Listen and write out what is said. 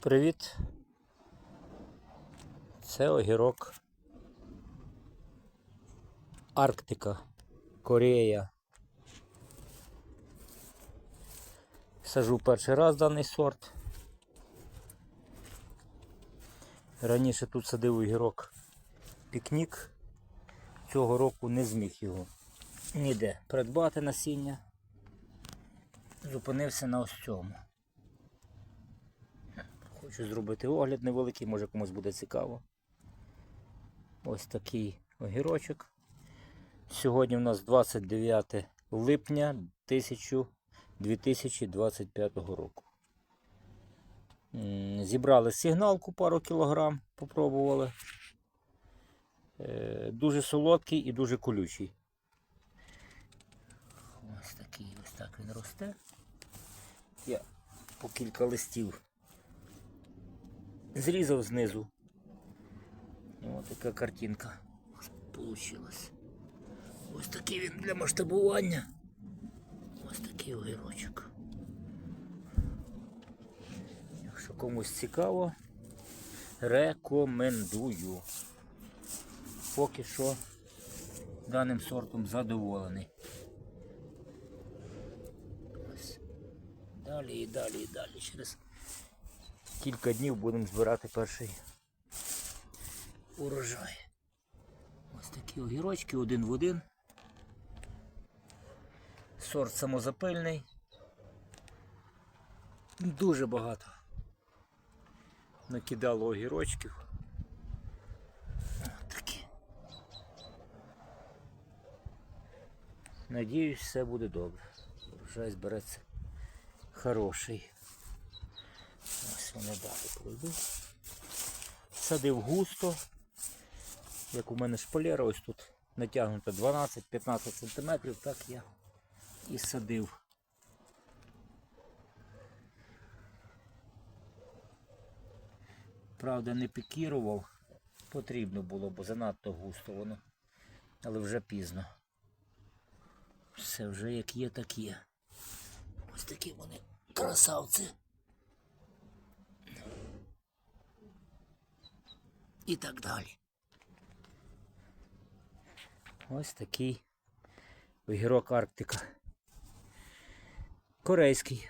Привіт. Це огірок. Арктика, Корея. Сажу перший раз даний сорт. Раніше тут садив огірок пікнік. Цього року не зміг його ніде придбати насіння. Зупинився на ось цьому. Хочу зробити огляд невеликий, може комусь буде цікаво. Ось такий огірочок. Сьогодні у нас 29 липня 2025 року. Зібрали сигналку пару кілограм, попробували. Е, Дуже солодкий і дуже колючий. Ось такий, ось так він росте. Я по кілька листів зрізав знизу. Ось така картинка получилась. Ось такий він для масштабування. Ось такий огірочок. Якщо комусь цікаво, рекомендую. Поки що даним сортом задоволений. Ось. Далі і далі і далі. Через кілька днів будемо збирати перший урожай. Ось такі огірочки один в один. Сорт самозапильний. Дуже багато. Накидало огірочків. Такі. Надіюсь, все буде добре. Урожай збереться хороший. Ось далі пройду. Садив густо. Як у мене шпалера ось тут натягнута 12-15 см, так я і садив. Правда, не пікірував. Потрібно було, бо занадто густо воно. Але вже пізно. Все вже як є, так є. Ось такі вони красавці. І так далі. Ось такий огірок Арктика. Корейський.